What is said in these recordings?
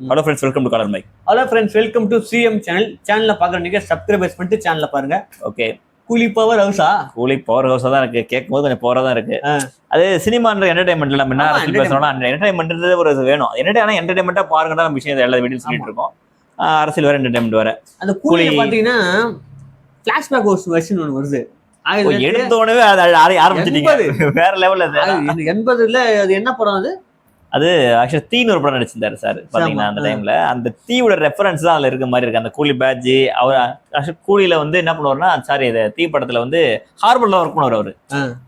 Hello friends welcome to colour mic hello friends welcome to CM channel சேனல்ல பாக்குற நீங்க subscribers பண்ணிட்டு சேனல்ல பாருங்க. ஓகே கூலி பவர் ஹவுஸா கூலி பவர் ஹவுஸா தான் இருக்கு. கேட்கும் போது கொஞ்சம் பவரா தான் இருக்கு. அது சினிமான்ற என்டர்டைன்மெண்ட்ல நம்ம என்ன அரசியல் பேசணும்னா அந்த என்டர்டைன்மெண்ட் ஒரு வேணும். என்டர்டைன் என்டர்டைன்மெண்டா பாருங்க நம்ம விஷயம் எல்லா வீடியோ சொல்லிட்டு இருக்கோம். அரசியல் வேற என்டர்டைன்மெண்ட் வேற. அந்த கூலி. பாத்தீங்கன்னா பிளாஷ்பேக் ஒரு வெர்ஷன் ஒன்று வருது. ஓ, ஆயிரத்தி எடுத்த உடனே அது அது ஆர- ஆரம்பிச்சிட்டீங்க. வேற லெவல்ல எண்பதுல அது என்ன படம் அது? அது ஆக்சுவலா தீன்னு ஒரு படம் நடிச்சிருந்தாரு சார் பாத்தீங்கன்னா அந்த. டைம்ல அந்த தீயோட ரெஃபரன்ஸ் தான் அதுல இருக்க மாதிரி இருக்கு. அந்த கூலி பேட்ஜ் அவர் actually கூலியில வந்து என்ன பண்ணுவாருன்னா சாரி இது தீ படத்துல வந்து ஹார்பர்ல ஒர்க் பண்ணுவார் அவரு.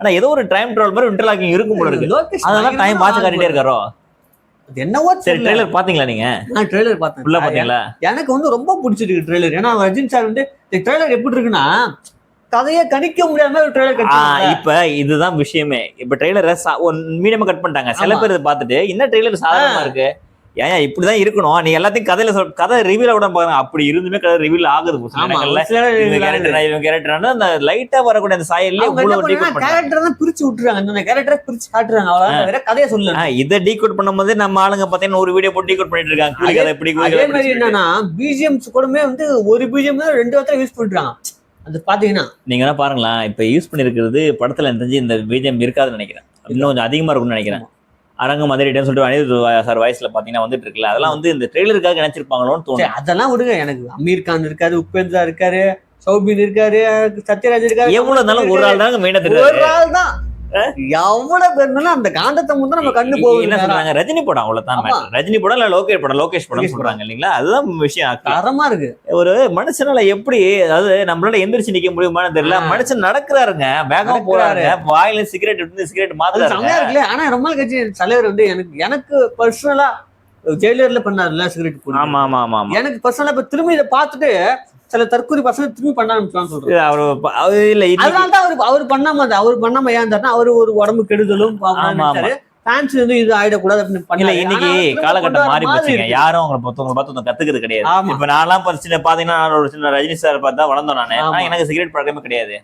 ஆனா ஏதோ ஒரு டைம் ட்ராவல் மாதிரி இன்டர்லாக்கிங் இருக்கும் போல இருக்கு. அதெல்லாம் டைம் வாட்ச் காட்டிட்டே இருக்காரோ? என்னவோ சரி ட்ரெய்லர் பாத்தீங்களா நீங்க? நான் ட்ரெய்லர் பார்த்தேன். ஃபுல்லா பாத்தீங்களா? எனக்கு வந்து ரொம்ப பிடிச்சிருக்கு ட்ரெய்லர் ஏன்னா ரஜினி சார் வந்து ட்ரெய்லர் எப்படி இருக்குன்னா கதையை கணிக்க முடியாம ஒரு ட்ரெய்லர் இப்ப இதுதான் விஷயமே. இப்ப ட்ரெய்லரை மீடியமா கட் பண்ணிட்டாங்க. சில. பேர் இதை பார்த்துட்டு என்ன ட்ரெய்லர் சாதாரணமா இருக்கு? ஏன் இப்படிதான் இருக்கணும்? நீ எல்லாத்தையும் கதையில சொல் கதை ரிவீல விட பாருங்க. அப்படி இருந்துமே கதை ரிவீல் ஆகுது கேரக்டர் அந்த லைட்டா வரக்கூடிய அந்த சாயல்லே கேரக்டர் தான் பிரிச்சு விட்டுறாங்க. அந்த கேரக்டரை பிரிச்சு காட்டுறாங்க. அவ்வளவு வேற கதையை சொல்லல. ஆ, இதை டீகோட் பண்ணும்போது நம்ம ஆளுங்க பாத்தீங்கன்னா ஒரு வீடியோ போட்டு டீகோட் பண்ணிட்டு இருக்காங்க. அதே- மாதிரி. என்னன்னா பிஜிஎம்ஸ் கூடமே வந்து ஒரு பிஜிஎம் ரெண்டு வாரத்துல யூஸ் பண்ணிட்டாங்க அது பாத்தீங்கன்னா நீங்க என்ன பாருங்களேன். இப்ப யூஸ் பண்ணிருக்கிறது படத்துல தெரிஞ்சு இந்த பிஜிஎம் இருக்காதுன்னு நினைக்கிறேன். இன்னும் கொஞ்சம் அதிகமா இருக்கும்னு நினைக்கிறேன். அரங்கம் மதுரைட்டேன்னு சொல்லிட்டு அனிருத் சார் வயசுல பாத்தீங்கன்னா வந்துட்டு இருக்குல்ல. அதெல்லாம் வந்து இந்த ட்ரெய்லருக்காக நினைச்சிருப்பாங்களோன்னு சரி, தோணும் அதெல்லாம் விடுங்க. எனக்கு அமீர் கான் இருக்காரு உபேந்திரா இருக்காரு சௌபின் இருக்காரு சத்யராஜ் இருக்காரு. எவ்வளவு இருந்தாலும் ஒரு ஆள் தாங்க மெயினா ஒரு ஆள் தான். எவ்வளவு பேர் இருந்தாலும் அந்த காந்தத்தை முந்தான் நம்ம கண்ணு என்ன போகுது சொல்றாங்க? ரஜினி படம் அவ்வளவுதான். ரஜினி படம் இல்ல லோகேஷ் படம். லோகேஷ் படம் சொல்றாங்க இல்லைங்களா? அதுதான் விஷயம். தரமா இருக்கு. ஒரு மனுஷனால எப்படி அதாவது நம்மளால எந்திரிச்சு நிக்க முடியுமான்னு தெரியல. மனுஷன் நடக்கிறாருங்க. வேகமா. போறாருங்க. வாயில சிகரெட் எடுத்து சிகரெட் இருக்குல்ல. ஆனா ரொம்ப கட்சி தலைவர் வந்து எனக்கு எனக்கு பர்சனலா ஜெயிலர்ல பண்ணாருல்ல சிகரெட் ஆமா ஆமா ஆமா எனக்கு பர்சனலா இப்ப திரும்பி இதை பார்த்துட்டு சில தற்கொலை பசங்க திரும்பி பண்ண ஆரம்பிச்சான்னு சொல்றேன் அவரு இல்ல அதனால தான் அவர் அவர் பண்ணாம அவர் பண்ணாம ஏன் இருந்தாருன்னா அவரு ஒரு உடம்பு கெடுதலும் ஃபேன்ஸ் வந்து இது ஆயிடக்கூடாது அப்படின்னு இல்ல. இன்னைக்கு காலகட்டம் மாறி போச்சுங்க. இருக்கு. யாரும் அவங்களை பொறுத்தவங்களை பார்த்து கத்துக்கிறது கிடையாது. இப்ப நான்லாம் சின்ன பாத்தீங்கன்னா நான் ஒரு சின்ன ரஜினி சார் பார்த்தா வளர்ந்தோம் நானு. எனக்கு சிகரெட் பழக்கமே கிடையாது.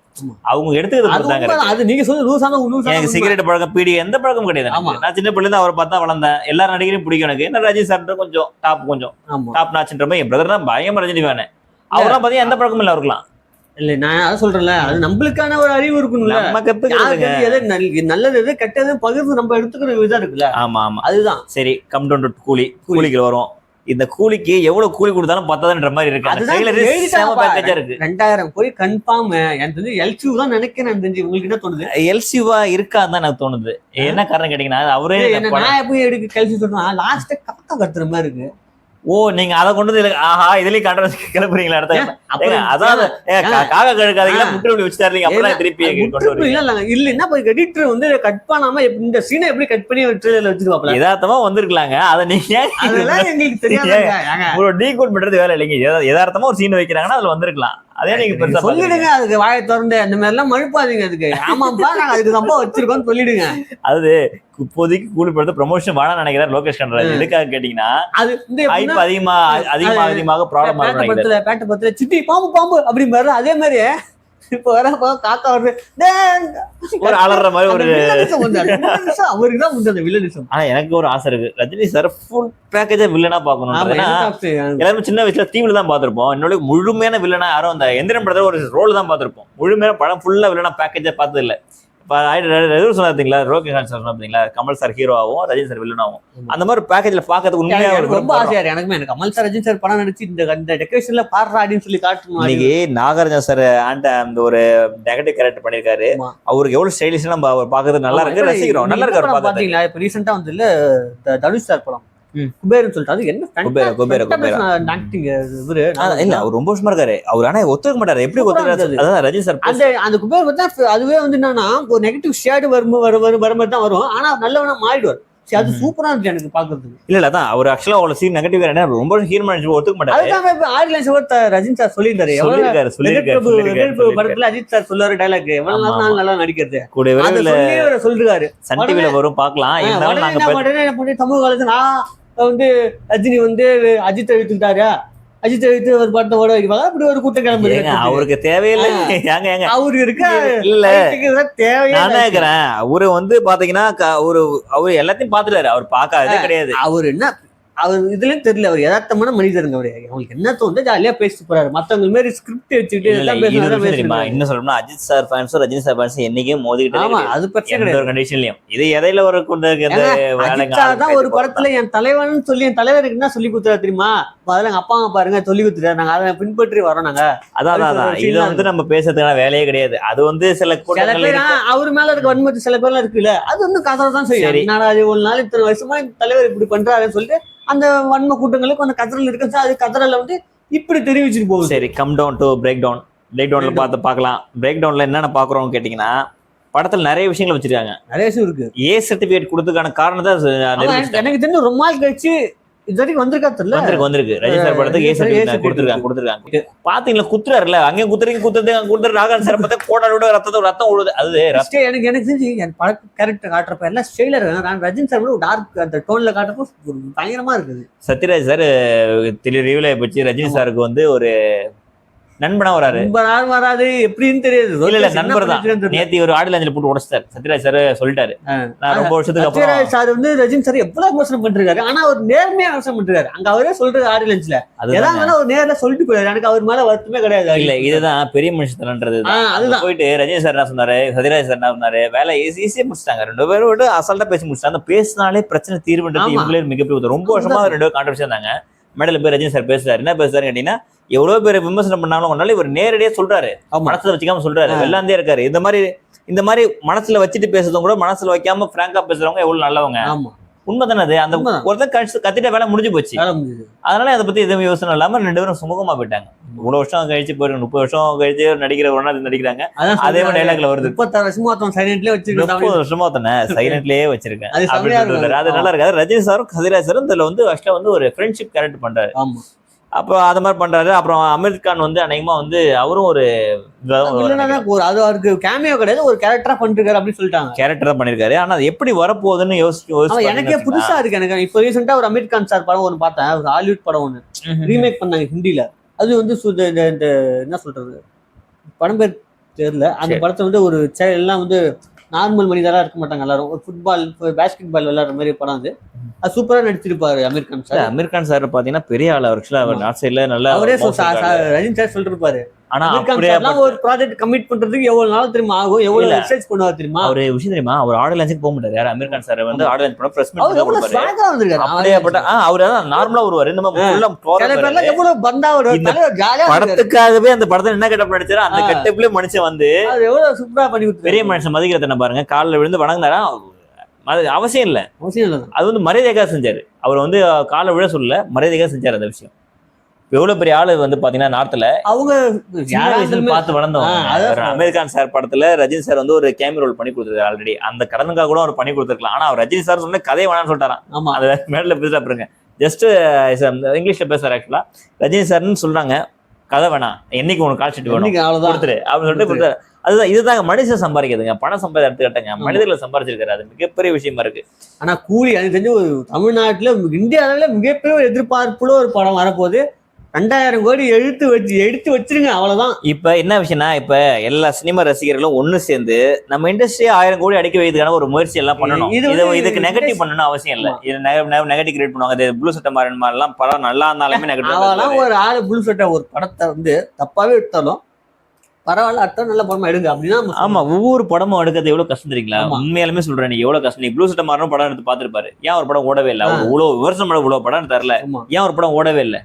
அவங்க எடுத்துக்கிறது அது நீங்க சொல்லு லூசான எனக்கு. சிகரெட் பழக்கம் பீடி எந்த பழக்கமும் கிடையாது. நான் சின்ன பிள்ளை இருந்து அவரை பார்த்தா வளர்ந்தேன். எல்லா நடிகரையும் பிடிக்கும் எனக்கு. என்ன ரஜினி சார் கொஞ்சம் டாப் கொஞ்சம். டாப் நாச்சுன்ற மாதிரி என் பிரதர் தான் பயங்கர ரஜினி வேணும் அவரெல்லாம் பாத்தீங்கன்னா எந்த பழக்கமும் இல்ல அவருக்கலாம் இல்ல நான் அதான் சொல்றேன்ல அது நம்மளுக்கான ஒரு அறிவு இருக்கணும்ல. நம்ம யாருக்கு எது நல்- நல்லது எது கெட்டது பகிர்ந்து நம்ம எடுத்துக்கிற விதம் இருக்குல்ல. ஆமா ஆமா. அதுதான். சரி கம் டவுன் டு கூலி. கூலிக்கு வரும். இந்த கூலிக்கு எவ்வளவு கூலி கொடுத்தாலும் பத்தாதுன்ற மாதிரி இருக்கு. ரெண்டாயிரம் கோடி கன்ஃபார்ம் எனக்கு தெரிஞ்சு எல்சியூ தான் நினைக்கிறேன் தெரிஞ்சு. உங்களுக்கு என்ன தோணுது? எல்சிவா இருக்கான்னு தான் எனக்கு தோணுது. என்ன காரணம் கேட்டீங்கன்னா அவரே நான் எப்படி எடுக்க கழிச்சு சொல்றேன். லாஸ்ட் காக்கா கத்துற மாதிரி இருக்கு. ஓ நீங்க அதை கொண்டு வந்து ஆஹா இதுலயும் கான்ட்ரவர்சி கிளப்புறீங்களா அடுத்த அதாவது காக்கா கழுக்காதீங்களா இப்படி வச்சுட்டாரு நீங்க அப்புறம் திருப்பி முற்றுப்புள்ளி இல்ல, போய் எடிட்டர் வந்து கட் பண்ணாம இந்த சீனை எப்படி கட் பண்ணி ட்ரெயிலர்ல வச்சிருப்பாப்ல யதார்த்தமா வந்திருக்கலாங்க. அதை நீங்க எங்களுக்கு ஏங்க, உங்களோட டீ கோட் பண்றது வேலை இல்லைங்க. யதார்த்தமா ஒரு சீன் வைக்கிறாங்கன்னா அதுல வந்திருக்கலாம். அதே நீங்க பெருசா சொல்லிடுங்க அதுக்கு வாயை திறந்து. அந்த மாதிரி எல்லாம் மழுப்பாதீங்க அதுக்கு. ஆமாப்பா நாங்க அதுக்கு ரொம்ப வச்சிருக்கோம்னு சொல்லிடுங்க. அது இப்போதைக்கு கூலி படத்தை ப்ரமோஷன் வேணாம் நினைக்கிறார் லோகேஷ் கனராஜ் எதுக்காக கேட்டீங்கன்னா அது எப்படின்னா, ஹைப் அதிகமா அதிகமாக அதிகமாக ப்ராப்ளம் பேட்டை பத்துல பேட்டை பத்துல சிட்டி பாம்பு பாம்பு அப்படி மாதிரி அதே மாதிரி இப்ப வர காக்கா வருது ஒரு அலற மாதிரி ஒரு அவருக்கு தான் அந்த வில்லனிசம் ஆனா எனக்கு ஒரு ஆசை இருக்கு. ரஜினி சார் ஃபுல் பேக்கேஜா வில்லனா பாக்கணும் எல்லாருமே சின்ன வயசுல தீவில தான் பார்த்திருப்போம். என்னோட முழுமையான வில்லனா யாரும் அந்த எந்திரன் படத்துல ஒரு ரோல் தான் பார்த்திருப்போம். முழுமையான படம் ஃபுல்லா வில்லனா பேக்கேஜா பார்த்தது இல்ல சொன்னாத்தீங்களா ரோகே கான் சார் சொன்னாத்தீங்களா கமல் சார் ஹீரோவாகவும் ரஜினி சார் வில்லனாவும் ஆமா. அந்த மாதிரி பேக்கேஜ்ல பாக்கிறதுக்கு உண்மையா ரொம்ப ஆசையா எனக்குமே எனக்கு கமல் சார் ரஜினி சார் படம் நடிச்சு இந்த இந்த டெக்கரேஷன்ல பாடுறா அப்படின்னு சொல்லி காட்டணும் இன்னைக்கு நாகார்ஜுன சார் ஆண்ட அந்த ஒரு நெகட்டிவ் கேரக்டர் பண்ணிருக்காரு. அவருக்கு எவ்வளவு ஸ்டைலிஷ் நம்ம அவர் பாக்குறது நல்லா இருக்கு ரசிக்கிறோம். நல்லா இருக்காரு பாத்தீங்களா? இப்ப ரீசெண்டா வந்து இல்ல தனுஷ் சார் படம். குபேரன் சொல்லிட்டு. அது என்ன குபேரா, குபேரா, குபேரா. ஆக்டிங் இவரு? ஆ, இல்ல அவர் ரொம்ப வருஷமா இருக்காரு. அவர் ஆனா ஒத்துக்க மாட்டாரு. எப்படி ஒத்துக்கிறாரு. அதான் ரஜினி சார் அந்த அந்த குபேர் பார்த்தா அதுவே வந்து என்னன்னா ஒரு நெகட்டிவ் ஷேடு வரும் வரும் தான் ஆனா நல்லவனா மாறிடுவார். சரி அது. சூப்பரா இருந்துச்சு எனக்கு பாக்குறதுக்கு. இல்ல இல்ல அதான். அவர் ஆக்சுவலா அவ்வளவு சீன் நெகட்டிவ் ரொம்ப ஹீரோ ஒத்துக்க மாட்டாரு. இப்ப ஆடியன்ஸ் ரஜினி சார் சொல்லியிருந்தாரு. சொல்லிருக்காரு சொல்லிருக்காரு சொல்லிருக்காரு படத்துல அஜித் சார் சொல்லுவாரு டைலாக் எவ்வளவு நாள் நல்லா நடிக்கிறது. கூட அதை விரைவில் சொல்லி அவர் சொல்றாரு சன் டிவில வரும் பார்க்கலாம். ஆ, இருந்தாலும் உடனே நாங்க என்ன பே- உடனே என்ன பண்ணி சமூக காலத்துல நான் வந்து ரஜினி வந்து அஜித் எழுத்துக்கிட்டாரு அஜித் எழுத்து ஒரு படத்தை ஓட வைப்பாங்க அப்படி ஒரு கூட்டம் கிளம்புது ஏங்க அவருக்கு தேவையில்லை. ஏங்க ஏங்க. அவரு இருக்க இல்ல. தேவையே நான் இருக்கிறேன் அவரு வந்து பாத்தீங்கன்னா ஒரு அவரு எல்லாத்தையும் பாத்துட்டாரு. அவர் பார்க்காததே கிடையாது. அவர் என்ன அவர் இதுலயும் தெரியல அவர் யதார்த்தமான மனிதருங்க அவரு. அவங்களுக்கு என்ன தோணுதோ ஜாலியா பேசிட்டு போறாரு. மத்தவங்க மாதிரி ஸ்கிரிப்ட் வச்சுக்கிட்டு. இன்னும் சொல்லணும்னா அஜித் சார் ஃபேன்ஸும் ரஜினி சார் ஃபேன்ஸும் என்னைக்கும் மோதிக்கிட்டே ஆமா. அது பிரச்சனை கிடையாது. கண்டிஷன்லயும் இது இடையில ஒரு தான் ஒரு படத்துல என் தலைவன் சொல்லி என் தலைவருக்கு என்ன சொல்லி கொடுத்தாரு தெரியுமா? முதல்ல எங்க அப்பா அம்மா பாருங்க சொல்லி கொடுத்துட்டாரு. நாங்க அதை பின்பற்றி வரோம் நாங்க. அதான் அதான், இது வந்து நம்ம பேசுறதுக்கான வேலையே கிடையாது. அது வந்து சில சில பேர் அவர் மேல இருக்க வன்மத்து சில பேர்லாம் இருக்குல்ல அது வந்து கதை தான் சரி. என்னடா அது ஒரு நாள் இத்தனை வருஷமா தலைவர் இப்படி பண்றாருன்னு சொல்லிட்டு அந்த வன்ம கூட்டங்களுக்கு அந்த கதறல் இருக்கு. சார் அது கதறல வந்து இப்படி தெரிவிச்சுட்டு போகுது. சரி come down to break down break down. பார்த்து பார்க்கலாம். பிரேக் டவுன்ல என்னென்ன பாக்குறோம் கேட்டீங்கன்னா படத்துல நிறைய விஷயங்கள் வச்சிருக்காங்க. நிறைய விஷயம் இருக்கு. ஏ சர்டிபிகேட் கொடுத்ததுக்கான காரணத்தை. எனக்கு தெரிஞ்சு ரொம்ப நாள் கழிச்சு இது வரைக்கும் வந்திருக்கா தெரியல. வந்திருக்கு வந்திருக்கு. ரஜினி சார் படத்துக்கு A Rajini sir A certificate certificate கொடுத்துருக்காங்க கொடுத்துருக்காங்க பாத்தீங்களா குத்துறாருல அங்கேயும் குத்துறீங்க குத்துறது அங்க குத்துறது நாகன் சார் பார்த்தா கோடாலோட ரத்தத்தோட ரத்தம் விழுது அது எனக்கு எனக்கு தெரிஞ்சு என் படத்து கேரக்டர் காட்டுறப்ப எல்லாம் ஸ்டைலா இருக்கு நான் ரஜினி சார் ஒரு டார்க் அந்த டோன்ல காட்டுறப்போ பயங்கரமா இருக்குது. சத்யராஜ் சார் திரு ரிவில வச்சு ரஜினி சாருக்கு வந்து ஒரு நண்பனா வராரு. நாள் வராது எப்படின்னு தெரியாது. இல்ல இல்ல நண்பர் தான். நேத்தி ஒரு ஆடியோ லாஞ்சில் போட்டு உடச்சிட்டாரு. சத்யராஜ் சார் சொல்லிட்டாரு. நான் ரொம்ப வருஷத்துக்கு அப்புறம் சார் வந்து ரஜினி சார் எவ்வளவு விமர்சனம் பண்றாரு ஆனா அவர் நேர்மையா விமர்சனம் பண்றாரு அங்க அவரே சொல்றது ஆடி லஞ்ச்ல ஏதாவது வேணா ஒரு நேர்ல சொல்லிட்டு போயிரு எனக்கு அவர் மேல வருத்தமே கிடையாது. இல்ல இதுதான் பெரிய மனுஷத்தனன்றது அதுதான். போயிட்டு ரஜினி சார் என்ன சொன்னாரு? சத்யராஜ் சார் என்ன சொன்னாரு? வேலை ஈஸி ஈஸியா முடிச்சிட்டாங்க. ரெண்டு பேரும் அசால்ட்டா பேசி முடிச்சிட்டாங்க. அந்த பேசினாலே பிரச்சனை தீர்வுன்றது. இவங்களே மிகப்பெரிய. ரொம்ப வருஷமா ரெண்டு பேரும் கான்ட்ரவர்சி இருந்தாங்க. மேடையில போய் ரஜினி சார் பேசுறாரு. என்ன பேசுறாரு கேட்டீங்கன்னா எவ்வளவு பேர் விமர்சனம் பண்ணாலும் கொண்டாலும் இவர் நேரடியா சொல்றாரு. மனசுல வச்சுக்காம சொல்றாரு. வெள்ளாந்தே இருக்காரு. இந்த மாதிரி இந்த மாதிரி மனசுல வச்சுட்டு பேசுறதும் கூட மனசுல வைக்காம பிராங்கா பேசுறவங்க எவ்வளவு நல்லவங்க. ஆமா. அது அந்த. ஒருத்தர் கழிச்சு கத்திட்ட வேலை முடிஞ்சு போச்சு. அதனால அதை பத்தி எதுவும் யோசனை இல்லாம ரெண்டு பேரும் சுமூகமா போயிட்டாங்க. இவ்வளவு வருஷம் கழிச்சு போயிருக்கு முப்பது வருஷம் கழிச்சு நடிக்கிற ஒன்னா நடிக்கிறாங்க. அதான் அதே மாதிரி. டைலாக்ல வருது. முப்பத்தாறு வருஷமா ஒருத்தன் சைலண்ட்லயே வச்சிருக்கான். முப்பது வருஷமா தானே சைலண்ட்லயே வச்சிருக்கேன். அது நல்லா இருக்காது. ரஜினி சாரும் கதிராஜ் சாரும் இதுல வந்து ஆக்சுவலா வந்து ஒரு ஃப்ரெண்ட்ஷிப் கேரக்டர் பண்றாரு. அப்போ அது மாதிரி பண்றாரு. அப்புறம் அமீர் கான் வந்து அநேகமா வந்து அவரும் ஒரு அது அவருக்கு கேமியோ கிடையாது. ஒரு கேரக்டரா பண்ணிருக்காரு அப்படின்னு சொல்லிட்டாங்க. கேரக்டர் பண்ணிருக்காரு. ஆனா அது எப்படி வரப்போகுதுன்னு யோசிச்சு எனக்கே புதுசா இருக்கு எனக்கு. இப்போ ரீசெண்டா ஒரு அமீர் கான் சார் படம் ஒன்று பார்த்தேன். ஒரு ஹாலிவுட் படம் ஒன்று. ரீமேக் பண்ணாங்க ஹிந்தில அது வந்து இந்த- என்ன சொல்றது? படம் பேர் தெரியல. அந்த. படத்தை வந்து ஒரு எல்லாம் வந்து நார்மல் மனிதரா இருக்க மாட்டாங்க எல்லாரும். ஒரு ஃபுட்பால் பேஸ்கெட் பால் விளையாடுற மாதிரி படம் அது. அது சூப்பரா நடிச்சிருப்பாரு அமீர் கான் சார். அமீர் கான் சார் பாத்தீங்கன்னா பெரிய ஆள் அவர். அவர் நார்த் சைட்ல நல்லா அவரே ரஜினி சார் சொல்லிட்டு இருப்பாரு ஆனா ஒரு ப்ராஜெக்ட் கமிட் பண்றதுக்கு எவ்வளவு நாள் தெரியுமா? ஆகும்? எவ்வளவு. ரிசர்ச் பண்ணுவார் தெரியுமா? அவர் விஷயம் தெரியுமா? அவர் ஆடியோ லான்ச்சுக்கு போக மாட்டாரு. யார்? அமீர் கான் சார் வந்து ஆடியோ லான்ச் பண்ண பிரஸ் அவர் மீட் அப்படியே அதான் நார்மலா வருவாரு. இந்த மாதிரி எவ்வளவு பந்தா இந்த ஜாலியா படத்துக்காகவே அந்த படத்தை என்ன கெட்டப் நடிச்சாரோ அந்த. கெட்டப்லயே மனுஷன் வந்து எவ்வளவு சூப்பரா பண்ணி பெரிய மனுஷன் மதிக்கிறத பாருங்க காலில் விழுந்து வணங்கினாரா? அது அவசியம் இல்ல. அவசியம் இல்லை. அது வந்து மரியாதைக்காக செஞ்சாரு. அவர் வந்து காலை விழ சொல்லல மரியாதைக்காக செஞ்சாரு அந்த விஷயம். எவ்வளவு பெரிய ஆளு வந்து பாத்தீங்கன்னா நார்த்ல அவங்க பார்த்து ஒரு அமெரிக்கான் சார் படத்துல ரஜினி சார் வந்து ஒரு கேமி ரோல் பண்ணி கொடுத்துருக்காரு ஆல்ரெடி அந்த கடனுக்காக கூட அவர் பண்ணி கொடுத்துருக்கலாம். ஆனா அவர் ரஜினி சார் சொன்ன கதையை வேணாம்னு சொல்லிட்டாராம். ஆமா. அது மேடல பேசுறா பாருங்க. ஜஸ்ட் இங்கிலீஷ்ல பேசுறாரு ஆக்சுவலா ரஜினி சார்னு சொல்றாங்க கதை வேணாம். என்னைக்கு உனக்கு கால் ஷீட் வேணும்? கொடுத்துரு. அப்படின்னு சொல்லிட்டு கொடுத்தாரு. அதுதான் இதுதாங்க மனுஷன் சம்பாதிக்கிறதுங்க. பணம் சம்பாதி எடுத்துக்கிட்டாங்க மனிதர்களை சம்பாதிச்சிருக்காரு. அது மிகப்பெரிய விஷயமா இருக்கு. ஆனா கூலி எனக்கு தெரிஞ்சு ஒரு தமிழ்நாட்டுல இந்திய அளவுல மிகப்பெரிய ஒரு எதிர்பார்ப்புல ஒரு படம் வரப்போகுது. ரெண்டாயிரம் கோடி எழுத்து வச்சு எடுத்து வச்சிருங்க அவ்வளவுதான். இப்ப என்ன விஷயம்னா இப்ப எல்லா சினிமா ரசிகர்களும் ஒண்ணு சேர்ந்து நம்ம இண்டஸ்ட்ரியை ஆயிரம் கோடி அடிக்க வைக்கிறதுக்கான ஒரு முயற்சி எல்லாம் பண்ணணும். இது இதுக்கு நெகட்டிவ் பண்ணணும் அவசியம் இல்ல. இது நெகட்டிவ் கிரியேட் பண்ணுவாங்க. இது ப்ளூ சட்டை மாறன் மாதிரிலாம் படம் நல்லா இருந்தாலுமே நெகட்டிவ் ஒரு ஆளு புல் சட்டை ஒரு படத்தை வந்து தப்பாவே எடுத்தாலும் பரவாயில்ல அடுத்த நல்ல படமா எடுங்க அப்படின்னா ஆமா ஒவ்வொரு படமும் எடுக்கிறது எவ்வளவு கஷ்டம் தெரியுங்களா. உண்மையாலுமே சொல்றேன் நீ எவ்வளவு கஷ்டம். நீ ப்ளூ சட்டை மாறணும் படம் எடுத்து பாத்துருப்பாரு ஏன் ஒரு படம் ஓடவே இல்ல? அவர் இவ்வளவு விமர்சனம் இவ்வளவு படம் தரல. ஏன் ஒரு படம் ஓடவே இல்ல?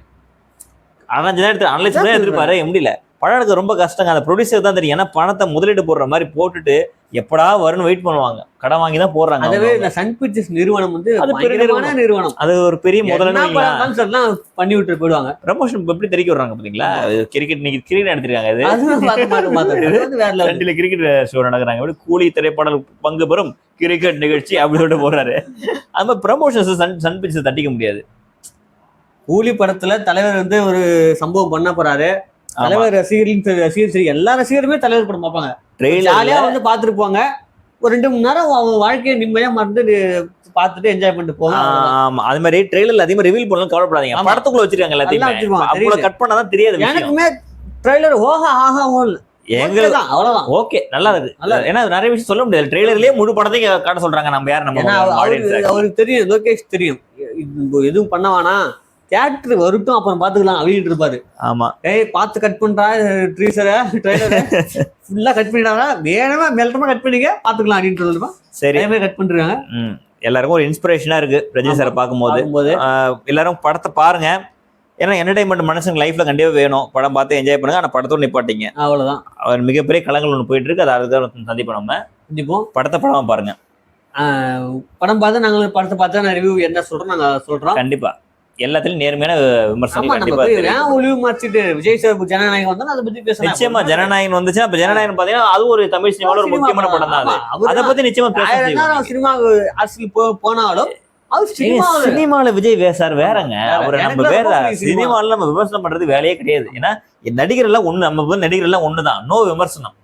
அனஞ்சு தான் எடுத்து அனலைஸ் தான் எடுத்துருப்பாரு முடியல படம் எடுக்க ரொம்ப கஷ்டங்க. அந்த ப்ரொடியூசர் தான் தெரியும். ஏன்னா பணத்தை முதலீடு போடுற மாதிரி போட்டுட்டு எப்படா வரும்னு வெயிட் பண்ணுவாங்க. கடன் வாங்கி தான் போடுறாங்க அதுவே. இந்த சன் பிக்சர்ஸ் நிறுவனம் வந்து அது பெரிய நிறுவனம். அது ஒரு பெரிய முதல்ல பண்ணி விட்டு போயிடுவாங்க. ப்ரமோஷன் எப்படி தெரிவிக்க வர்றாங்க பாத்தீங்களா? கிரிக்கெட் இன்னைக்கு கிரிக்கெட் எடுத்திருக்காங்க இது. ரெண்டுல கிரிக்கெட் ஷோ நடக்கிறாங்க. எப்படி கூலி திரைப்படல் பங்கு பெறும் கிரிக்கெட் நிகழ்ச்சி அப்படி சொல்லிட்டு போறாரு அது மாதிரி ப்ரமோஷன்ஸ் சன் சன் பிக்சர்ஸ் தட்டிக்க முடியாது. கூலி படத்துல தலைவர் வந்து ஒரு சம்பவம் பண்ண போறாரு. தலைவர் ரசிகர்களின் சரி, ரசிகர் சரி எல்லா ரசிகருமே தலைவர் படம் பார்ப்பாங்க. ஜாலியா வந்து பாத்துருப்பாங்க ஒரு ரெண்டு மணி நேரம் அவங்க வாழ்க்கையை நிம்மதியா மறந்து பார்த்துட்டு என்ஜாய் பண்ணிட்டு அவ்வளவுதான். ஆமா. அது மாதிரி ட்ரெயிலர்ல அதிகமா ரிவீல் பண்ணலாம் கவலைப்படாதீங்க. படத்துக்குள்ள வச்சிருக்காங்க எல்லாத்தையுமே. அவ்வளவு. கட் பண்ணாதான் தெரியாது. எனக்குமே ட்ரெய்லர் ஓஹா ஆஹா ஓல் எங்களுக்கு தான் அவ்வளவுதான். ஓகே நல்லா இருக்கு ஏன்னா நிறைய விஷயம் சொல்ல முடியாது. ட்ரெய்லர்லயே முழு படத்தையும் காட்ட சொல்றாங்க நம்ம யார் நம்ம. அவருக்கு தெரியும் லோகேஷ் தெரியும். எதுவும் பண்ண வேணாம். தியேட்டர் வரட்டும் அப்புறம் பாத்துக்கலாம் அப்படின்னு இருப்பாரு. ஆமா. ஏய் பார்த்து கட் பண்றா ட்ரீசரை ட்ரெய்லரை ஃபுல்லா கட் பண்ணிட்டாங்க வேணுமா மெல்டமா கட் பண்ணிக்க பாத்துக்கலாம் அப்படின்னு சொல்லுமா சரி. கட் பண்ணிருக்காங்க ம். எல்லாருக்கும் ஒரு இன்ஸ்பிரேஷனா இருக்கு ரஜினி சாரை பார்க்கும்போது. எல்லாரும் படத்தை பாருங்க. ஏன்னா என்டர்டைன்மெண்ட் மனுஷங்க லைஃப்ல கண்டிப்பா வேணும். படம் பார்த்து என்ஜாய் பண்ணுங்க ஆனா படத்தோட நிப்பாட்டிங்க. அவ்வளவுதான். அவர் மிகப்பெரிய களங்கள் ஒன்று போயிட்டு இருக்கு. அது அதுதான் சந்திப்போம் நம்ம. கண்டிப்போம் படத்தை படமா பாருங்க. படம் பார்த்து நாங்க படத்தை பார்த்தா நான் ரிவ்யூ என்ன சொல்றோம் நாங்க சொல்றோம். கண்டிப்பா. எல்லாத்துலயும் நேர்மையான விமர்சனம் கண்டிப்பா ஒளிவு மறைச்சிட்டு விஜய் சார் ஜனநாயகம் வந்தா அதை பத்தி பேசலாம். நிச்சயமா ஜனநாயகன் வந்துச்சுன்னா இப்ப ஜனநாயகன் பாத்தீங்கன்னா அது ஒரு தமிழ் சினிமாவோட ஒரு முக்கியமான படம். தான் அது. பத்தி நிச்சயமா பேச சினிமா அரசியல் போனாலும் சினிமால விஜய் சார் வேறங்க. வேற. அவரை நம்ம வேற. சினிமால நம்ம விமர்சனம் பண்றது வேலையே கிடையாது. ஏன்னா நடிகர் எல்லாம் ஒண்ணு நம்ம நடிகர் எல்லாம் ஒண்ணுதான். நோ விமர்சனம்.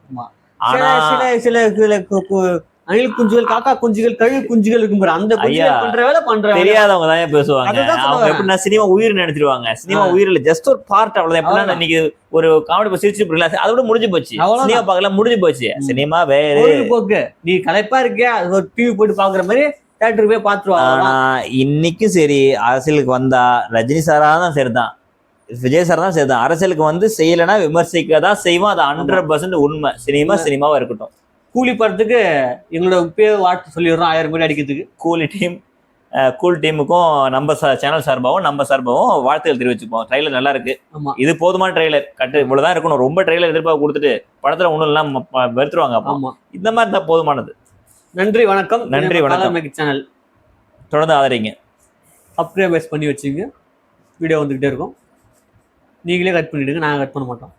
ஆனா சில சில அணில் குஞ்சுகள் காக்கா குஞ்சுகள் கழுகு குஞ்சுகள் இருக்கும் பாரு, அந்த குஞ்சுகள் பண்ற வேலை பண்ற. தெரியாதவங்க தான் பேசுவாங்க? அவங்க. எப்படின்னா சினிமா உயிர் நினைச்சிருவாங்க? சினிமா. உயிர் இல்ல ஜஸ்ட் ஒரு பார்ட் அவ்வளவுதான். எப்படின்னா. இன்னைக்கு ஒரு காமெடி சிரிச்சு போயிடலாம் அதோட முடிஞ்சு போச்சு. சினிமா பார்க்கலாம் முடிஞ்சு போச்சு. சினிமா வேறு. பொழுதுபோக்கு. நீ களைப்பா இருக்கியா அது ஒரு டிவி போட்டு பாக்குற மாதிரி தேட்டருக்கு போய் பாத்துருவாங்க இன்னைக்கும் சரி அரசியலுக்கு வந்தா ரஜினி சாரா தான் சரிதான். விஜய் சார் தான் சரிதான். அரசியலுக்கு வந்து செய்யலைன்னா விமர்சிக்க தான் செய்வோம். அது ஹண்ட்ரட் பர்சன்ட் உண்மை. சினிமா சினிமாவா இருக்கட்டும். கூலி படத்துக்கு எங்களோட பேர் வாழ்த்து சொல்லிடுறோம். ஆயிரம் கோடி அடிக்கிறதுக்கு. கூலி டீம் கூல் டீமுக்கும் நம்ம சேனல் சார்பாகவும் நம்ம சார்பாகவும் வாழ்த்துக்கள் தெரிவிச்சுப்போம் ட்ரைலர் நல்லா இருக்கு. இது போதுமான ட்ரைலர் கட்டு இவ்வளவுதான் இருக்கணும். ரொம்ப ட்ரைலர் எதிர்பார்ப்பு கொடுத்துட்டு படத்துல ஒண்ணும் இல்லாம வெறுத்துருவாங்க ஆமா. இந்த மாதிரி தான் போதுமானது. நன்றி வணக்கம். நன்றி, வணக்கம். சேனல் தொடர்ந்து ஆதரிங்க. சப்ஸ்கிரைபர்ஸ் பண்ணி வச்சுங்க. வீடியோ வந்துகிட்டே இருக்கும். நீங்களே கட் பண்ணிடுங்க. நாங்க கட் பண்ண மாட்டோம்.